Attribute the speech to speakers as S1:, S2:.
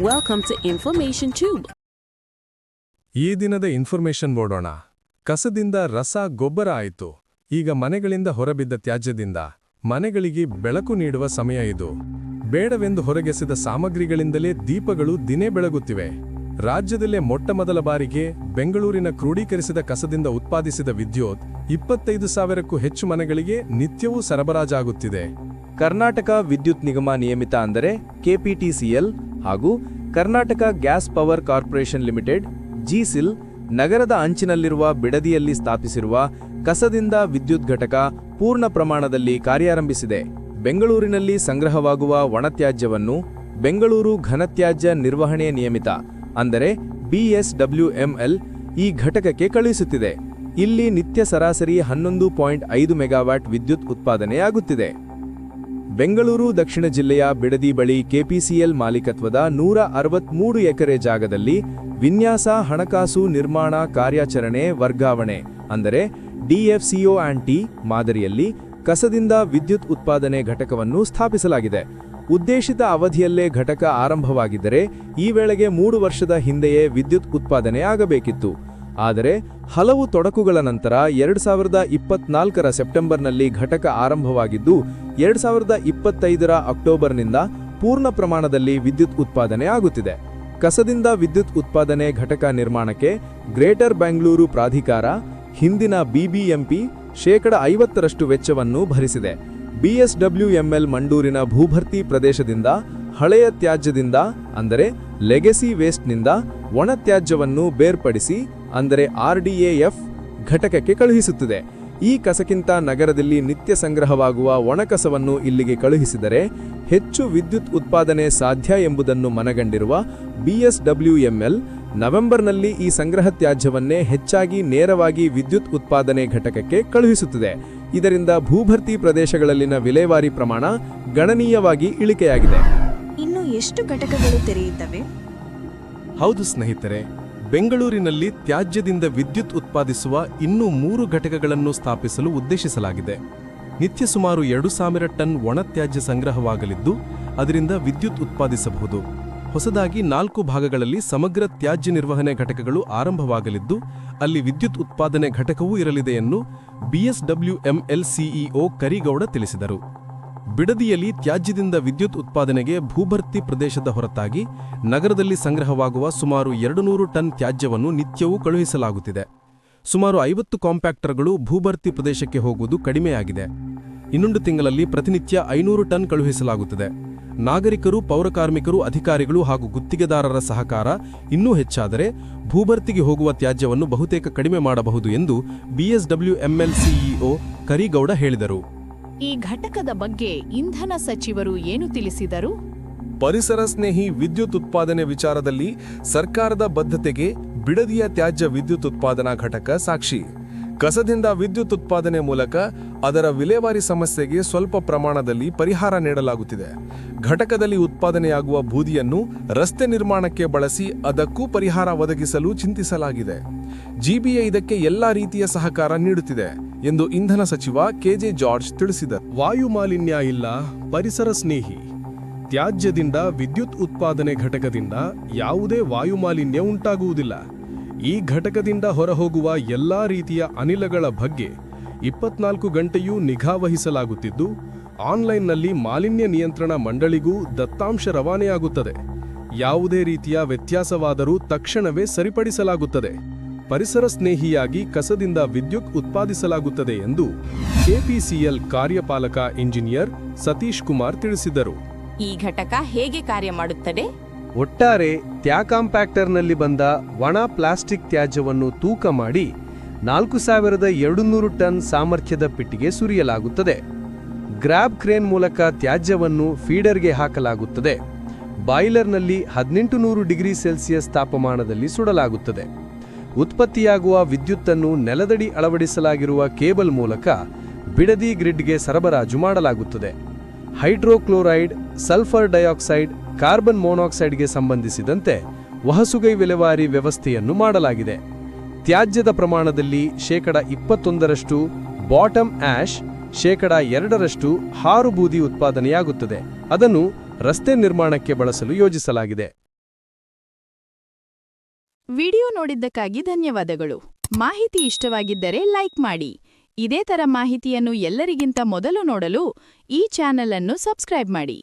S1: Welcome to Information Tube.
S2: ಈ ದಿನದ information ಓಡೋಣ ಕಸದಿಂದ ರಸ ಗೊಬ್ಬರ ಆಯಿತು. ಈಗ ಮನೆಗಳಿಂದ ಹೊರಬಿದ್ದ ತ್ಯಾಜ್ಯದಿಂದ ಮನೆಗಳಿಗೆ ಬೆಳಕು ನೀಡುವ ಸಮಯ ಇದು. ಬೇಡವೆಂದು ಹೊರಗೆಸೆದ ಸಾಮಗ್ರಿಗಳಿಂದಲೇ ದೀಪಗಳು ದಿನೇ ಬೆಳಗುತ್ತಿವೆ. ರಾಜ್ಯದಲ್ಲೇ ಮೊಟ್ಟಮೊದಲ ಬಾರಿಗೆ ಬೆಂಗಳೂರಿನ ಕ್ರೋಢೀಕರಿಸಿದ ಕಸದಿಂದ ಉತ್ಪಾದಿಸಿದ ವಿದ್ಯುತ್ ಇಪ್ಪತ್ತೈದು ಸಾವಿರಕ್ಕೂ ಹೆಚ್ಚು ಮನೆಗಳಿಗೆ ನಿತ್ಯವೂ ಸರಬರಾಜಾಗುತ್ತಿದೆ.
S3: ಕರ್ನಾಟಕ ವಿದ್ಯುತ್ ನಿಗಮ ನಿಯಮಿತ ಅಂದರೆ ಕೆಪಿಟಿಸಿಎಲ್ ಹಾಗೂ Karnataka gas power corporation limited ಜಿಸಿಲ್ ನಗರದ ಅಂಚಿನಲ್ಲಿರುವ ಬಿಡದಿಯಲ್ಲಿ ಸ್ಥಾಪಿಸಿರುವ ಕಸದಿಂದ ವಿದ್ಯುತ್ ಘಟಕ ಪೂರ್ಣ ಪ್ರಮಾಣದಲ್ಲಿ ಕಾರ್ಯಾರಂಭಿಸಿದೆ. ಬೆಂಗಳೂರಿನಲ್ಲಿ ಸಂಗ್ರಹವಾಗುವ ಒಣತ್ಯಾಜ್ಯವನ್ನು ಬೆಂಗಳೂರು ಘನತ್ಯಾಜ್ಯ ನಿರ್ವಹಣೆ ನಿಯಮಿತ, ಅಂದರೆ ಬಿಎಸ್ಡಬ್ಲ್ಯೂಎಂಎಲ್ ಈ ಘಟಕಕ್ಕೆ ಕಳುಹಿಸುತ್ತಿದೆ. ಇಲ್ಲಿ ನಿತ್ಯ ಸರಾಸರಿ ಹನ್ನೊಂದು ಪಾಯಿಂಟ್ ಐದು ಮೆಗಾವ್ಯಾಟ್ ವಿದ್ಯುತ್ ಉತ್ಪಾದನೆಯಾಗುತ್ತಿದೆ. ಬೆಂಗಳೂರು ದಕ್ಷಿಣ ಜಿಲ್ಲೆಯ ಬಿಡದಿ ಬಳಿ ಕೆಪಿಸಿಎಲ್ ಮಾಲೀಕತ್ವದ ನೂರ ಅರವತ್ಮೂರು ಎಕರೆ ಜಾಗದಲ್ಲಿ ವಿನ್ಯಾಸ ಹಣಕಾಸು ನಿರ್ಮಾಣ ಕಾರ್ಯಾಚರಣೆ ವರ್ಗಾವಣೆ, ಅಂದರೆ ಡಿಎಫ್ಸಿಒ ಆಂಟಿ ಮಾದರಿಯಲ್ಲಿ ಕಸದಿಂದ ವಿದ್ಯುತ್ ಉತ್ಪಾದನೆ ಘಟಕವನ್ನು ಸ್ಥಾಪಿಸಲಾಗಿದೆ. ಉದ್ದೇಶಿತ ಅವಧಿಯಲ್ಲೇ ಘಟಕ ಆರಂಭವಾಗಿದ್ದರೆ ಈ ವೇಳೆಗೆ ಮೂರು ವರ್ಷದ ಹಿಂದೆಯೇ ವಿದ್ಯುತ್ ಉತ್ಪಾದನೆ ಆಗಬೇಕಿತ್ತು ಆದರೆ ಹಲವು ತೊಡಕುಗಳ ನಂತರ ಎರಡು ಸಾವಿರದ ಇಪ್ಪತ್ನಾಲ್ಕರ ಸೆಪ್ಟೆಂಬರ್ನಲ್ಲಿ ಘಟಕ ಆರಂಭವಾಗಿದ್ದು, ಎರಡು ಸಾವಿರದ ಇಪ್ಪತ್ತೈದರ ಅಕ್ಟೋಬರ್ನಿಂದ ಪೂರ್ಣ ಪ್ರಮಾಣದಲ್ಲಿ ವಿದ್ಯುತ್ ಉತ್ಪಾದನೆ ಆಗುತ್ತಿದೆ. ಕಸದಿಂದ ವಿದ್ಯುತ್ ಉತ್ಪಾದನೆ ಘಟಕ ನಿರ್ಮಾಣಕ್ಕೆ ಗ್ರೇಟರ್ ಬೆಂಗಳೂರು ಪ್ರಾಧಿಕಾರ ಹಿಂದಿನ ಬಿಬಿಎಂಪಿ ಶೇಕಡ ಐವತ್ತರಷ್ಟು ವೆಚ್ಚವನ್ನು ಭರಿಸಿದೆ. ಬಿಎಸ್ಡಬ್ಲ್ಯೂಎಂಎಲ್ ಮಂಡೂರಿನ ಭೂಭರ್ತಿ ಪ್ರದೇಶದಿಂದ ಹಳೆಯ ತ್ಯಾಜ್ಯದಿಂದ, ಅಂದರೆ ಲೆಗೆಸಿ ವೇಸ್ಟ್ನಿಂದ ಒಣ ತ್ಯಾಜ್ಯವನ್ನು ಬೇರ್ಪಡಿಸಿ ಅಂದರೆ ಆರ್ಡಿಎಎಫ್ ಘಟಕಕ್ಕೆ ಕಳುಹಿಸುತ್ತದೆ. ಈ ಕಸಕ್ಕಿಂತ ನಗರದಲ್ಲಿ ನಿತ್ಯ ಸಂಗ್ರಹವಾಗುವ ಒಣಕಸವನ್ನು ಇಲ್ಲಿಗೆ ಕಳುಹಿಸಿದರೆ ಹೆಚ್ಚು ವಿದ್ಯುತ್ ಉತ್ಪಾದನೆ ಸಾಧ್ಯ ಎಂಬುದನ್ನು ಮನಗಂಡಿರುವ ಬಿಎಸ್ಡಬ್ಲ್ಯೂಎಂಎಲ್ ನವೆಂಬರ್ನಲ್ಲಿ ಈ ಸಂಗ್ರಹ ತ್ಯಾಜ್ಯವನ್ನೇ ಹೆಚ್ಚಾಗಿ ನೇರವಾಗಿ ವಿದ್ಯುತ್ ಉತ್ಪಾದನೆ ಘಟಕಕ್ಕೆ ಕಳುಹಿಸುತ್ತದೆ. ಇದರಿಂದ ಭೂಭರ್ತಿ ಪ್ರದೇಶಗಳಲ್ಲಿನ ವಿಲೇವಾರಿ ಪ್ರಮಾಣ ಗಣನೀಯವಾಗಿ ಇಳಿಕೆಯಾಗಿದೆ.
S4: ಇನ್ನು ಎಷ್ಟು ಘಟಕಗಳು ತೆರೆಯುತ್ತವೆ?
S2: ಹೌದು ಸ್ನೇಹಿತರೆ ಬೆಂಗಳೂರಿನಲ್ಲಿ ತ್ಯಾಜ್ಯದಿಂದ ವಿದ್ಯುತ್ ಉತ್ಪಾದಿಸುವ ಇನ್ನೂ ಮೂರು ಘಟಕಗಳನ್ನು ಸ್ಥಾಪಿಸಲು ಉದ್ದೇಶಿಸಲಾಗಿದೆ. ನಿತ್ಯ ಸುಮಾರು ಎರಡು ಸಾವಿರ ಟನ್ ಒಣತ್ಯಾಜ್ಯ ಸಂಗ್ರಹವಾಗಲಿದ್ದು, ಅದರಿಂದ ವಿದ್ಯುತ್ ಉತ್ಪಾದಿಸಬಹುದು. ಹೊಸದಾಗಿ ನಾಲ್ಕು ಭಾಗಗಳಲ್ಲಿ ಸಮಗ್ರ ತ್ಯಾಜ್ಯ ನಿರ್ವಹಣೆ ಘಟಕಗಳು ಆರಂಭವಾಗಲಿದ್ದು, ಅಲ್ಲಿ ವಿದ್ಯುತ್ ಉತ್ಪಾದನೆ ಘಟಕವೂ ಇರಲಿದೆ ಎಂದು ಬಿಎಸ್ಡಬ್ಲ್ಯೂಎಂಎಲ್ ಸಿಇಒ ಕರಿಗೌಡ ತಿಳಿಸಿದರು. ಬಿಡದಿಯಲ್ಲಿ ತ್ಯಾಜ್ಯದಿಂದ ವಿದ್ಯುತ್ ಉತ್ಪಾದನೆಗೆ ಭೂಭರ್ತಿ ಪ್ರದೇಶದ ಹೊರತಾಗಿ ನಗರದಲ್ಲಿ ಸಂಗ್ರಹವಾಗುವ ಸುಮಾರು ಎರಡು ನೂರು ಟನ್ ತ್ಯಾಜ್ಯವನ್ನು ನಿತ್ಯವೂ ಕಳುಹಿಸಲಾಗುತ್ತಿದೆ. ಸುಮಾರು ಐವತ್ತು ಕಾಂಪ್ಯಾಕ್ಟರ್ಗಳು ಭೂಭರ್ತಿ ಪ್ರದೇಶಕ್ಕೆ ಹೋಗುವುದು ಕಡಿಮೆಯಾಗಿದೆ. ಇನ್ನೊಂದು ತಿಂಗಳಲ್ಲಿ ಪ್ರತಿನಿತ್ಯ ಐನೂರು ಟನ್ ಕಳುಹಿಸಲಾಗುತ್ತದೆ. ನಾಗರಿಕರು, ಪೌರಕಾರ್ಮಿಕರು, ಅಧಿಕಾರಿಗಳು ಹಾಗೂ ಗುತ್ತಿಗೆದಾರರ ಸಹಕಾರ ಇನ್ನೂ ಹೆಚ್ಚಾದರೆ ಭೂಭರ್ತಿಗೆ ಹೋಗುವ ತ್ಯಾಜ್ಯವನ್ನು ಬಹುತೇಕ ಕಡಿಮೆ ಮಾಡಬಹುದು ಎಂದು ಬಿಎಸ್ಡಬ್ಲ್ಯೂಎಂಎಲ್ ಸಿಇಒ ಕರಿಗೌಡ ಹೇಳಿದರು.
S5: ಈ ಘಟಕದ ಬಗ್ಗೆ ಇಂಧನ ಸಚಿವರು ಏನು ತಿಳಿಸಿದರು?
S2: ಪರಿಸರ ಸ್ನೇಹಿ ವಿದ್ಯುತ್ ಉತ್ಪಾದನೆ ವಿಚಾರದಲ್ಲಿ ಸರ್ಕಾರದ ಬದ್ಧತೆಗೆ ಬಿಡದಿಯ ತ್ಯಾಜ್ಯ ವಿದ್ಯುತ್ ಉತ್ಪಾದನಾ ಘಟಕ ಸಾಕ್ಷಿ. ಕಸದಿಂದ ವಿದ್ಯುತ್ ಉತ್ಪಾದನೆ ಮೂಲಕ ಅದರ ವಿಲೇವಾರಿ ಸಮಸ್ಯೆಗೆ ಸ್ವಲ್ಪ ಪ್ರಮಾಣದಲ್ಲಿ ಪರಿಹಾರ ನೀಡಲಾಗುತ್ತಿದೆ. ಘಟಕದಲ್ಲಿ ಉತ್ಪಾದನೆಯಾಗುವ ಬೂದಿಯನ್ನು ರಸ್ತೆ ನಿರ್ಮಾಣಕ್ಕೆ ಬಳಸಿ ಅದಕ್ಕೂ ಪರಿಹಾರ ಒದಗಿಸಲು ಚಿಂತಿಸಲಾಗಿದೆ. ಜಿಬಿಎ ಇದಕ್ಕೆ ಎಲ್ಲಾ ರೀತಿಯ ಸಹಕಾರ ನೀಡುತ್ತಿದೆ ಎಂದು ಇಂಧನ ಸಚಿವ ಕೆಜೆ ಜಾರ್ಜ್ ತಿಳಿಸಿದರು. ವಾಯು ಮಾಲಿನ್ಯ ಇಲ್ಲ, ಪರಿಸರ ಸ್ನೇಹಿ. ತ್ಯಾಜ್ಯದಿಂದ ವಿದ್ಯುತ್ ಉತ್ಪಾದನೆ ಘಟಕದಿಂದ ಯಾವುದೇ ವಾಯು ಮಾಲಿನ್ಯ ಉಂಟಾಗುವುದಿಲ್ಲ. ಈ ಘಟಕದಿಂದ ಹೊರಹೋಗುವ ಎಲ್ಲಾ ರೀತಿಯ ಅನಿಲಗಳ ಬಗ್ಗೆ ಇಪ್ಪತ್ನಾಲ್ಕು ಗಂಟೆಯೂ ನಿಗಾ ವಹಿಸಲಾಗುತ್ತಿದ್ದು, ಆನ್ಲೈನ್ನಲ್ಲಿ ಮಾಲಿನ್ಯ ನಿಯಂತ್ರಣ ಮಂಡಳಿಗೂ ದತ್ತಾಂಶ ರವಾನೆಯಾಗುತ್ತದೆ. ಯಾವುದೇ ರೀತಿಯ ವ್ಯತ್ಯಾಸವಾದರೂ ತಕ್ಷಣವೇ ಸರಿಪಡಿಸಲಾಗುತ್ತದೆ. ಪರಿಸರ ಸ್ನೇಹಿಯಾಗಿ ಕಸದಿಂದ ವಿದ್ಯುತ್ ಉತ್ಪಾದಿಸಲಾಗುತ್ತದೆ ಎಂದು ಕೆಪಿಸಿಎಲ್ ಕಾರ್ಯಪಾಲಕ ಇಂಜಿನಿಯರ್ ಸತೀಶ್ ಕುಮಾರ್ ತಿಳಿಸಿದರು.
S6: ಈ ಘಟಕ ಹೇಗೆ ಕಾರ್ಯ ಮಾಡುತ್ತದೆ?
S7: ಒಟ್ಟಾರೆ ತ್ಯಾಕಾಂಪ್ಯಾಕ್ಟರ್ನಲ್ಲಿ ಬಂದ ಒಣ ಪ್ಲಾಸ್ಟಿಕ್ ತ್ಯಾಜ್ಯವನ್ನು ತೂಕ ಮಾಡಿ ನಾಲ್ಕು ಸಾವಿರದ ಎರಡುನೂರು ಟನ್ ಸಾಮರ್ಥ್ಯದ ಪೆಟ್ಟಿಗೆ ಸುರಿಯಲಾಗುತ್ತದೆ. ಗ್ರಾಬ್ ಕ್ರೇನ್ ಮೂಲಕ ತ್ಯಾಜ್ಯವನ್ನು ಫೀಡರ್ಗೆ ಹಾಕಲಾಗುತ್ತದೆ. ಬಾಯ್ಲರ್ನಲ್ಲಿ ಹದಿನೆಂಟು ನೂರು ಡಿಗ್ರಿ ಸೆಲ್ಸಿಯಸ್ ತಾಪಮಾನದಲ್ಲಿ ಸುಡಲಾಗುತ್ತದೆ. ಉತ್ಪತ್ತಿಯಾಗುವ ವಿದ್ಯುತ್ತನ್ನು ನೆಲದಡಿ ಅಳವಡಿಸಲಾಗಿರುವ ಕೇಬಲ್ ಮೂಲಕ ಬಿಡದಿ ಗ್ರಿಡ್ಗೆ ಸರಬರಾಜು ಮಾಡಲಾಗುತ್ತದೆ. ಹೈಡ್ರೋಕ್ಲೋರೈಡ್, ಸಲ್ಫರ್ ಡೈಆಕ್ಸೈಡ್ ಕಾರ್ಬನ್ ಮೊನಾಕ್ಸೈಡ್ಗೆ ಸಂಬಂಧಿಸಿದಂತೆ ವಹಸುಗೈ ವಿಲೇವಾರಿ ವ್ಯವಸ್ಥೆಯನ್ನು ಮಾಡಲಾಗಿದೆ. ತ್ಯಾಜ್ಯದ ಪ್ರಮಾಣದಲ್ಲಿ ಶೇಕಡ ಇಪ್ಪತ್ತೊಂದರಷ್ಟು ಬಾಟಮ್ ಆಶ್, ಶೇಕಡ ಎರಡರಷ್ಟು ಹಾರು ಬೂದಿ ಉತ್ಪಾದನೆಯಾಗುತ್ತದೆ. ಅದನ್ನು ರಸ್ತೆ ನಿರ್ಮಾಣಕ್ಕೆ ಬಳಸಲು ಯೋಜಿಸಲಾಗಿದೆ.
S5: ವಿಡಿಯೋ ನೋಡಿದ್ದಕ್ಕಾಗಿ ಧನ್ಯವಾದಗಳು. ಮಾಹಿತಿ ಇಷ್ಟವಾಗಿದ್ದರೆ ಲೈಕ್ ಮಾಡಿ. ಇದೇ ತರ ಮಾಹಿತಿಯನ್ನು ಎಲ್ಲರಿಗಿಂತ ಮೊದಲು ನೋಡಲು ಈ ಚಾನೆಲ್ ಅನ್ನು ಸಬ್ಸ್ಕ್ರೈಬ್ ಮಾಡಿ.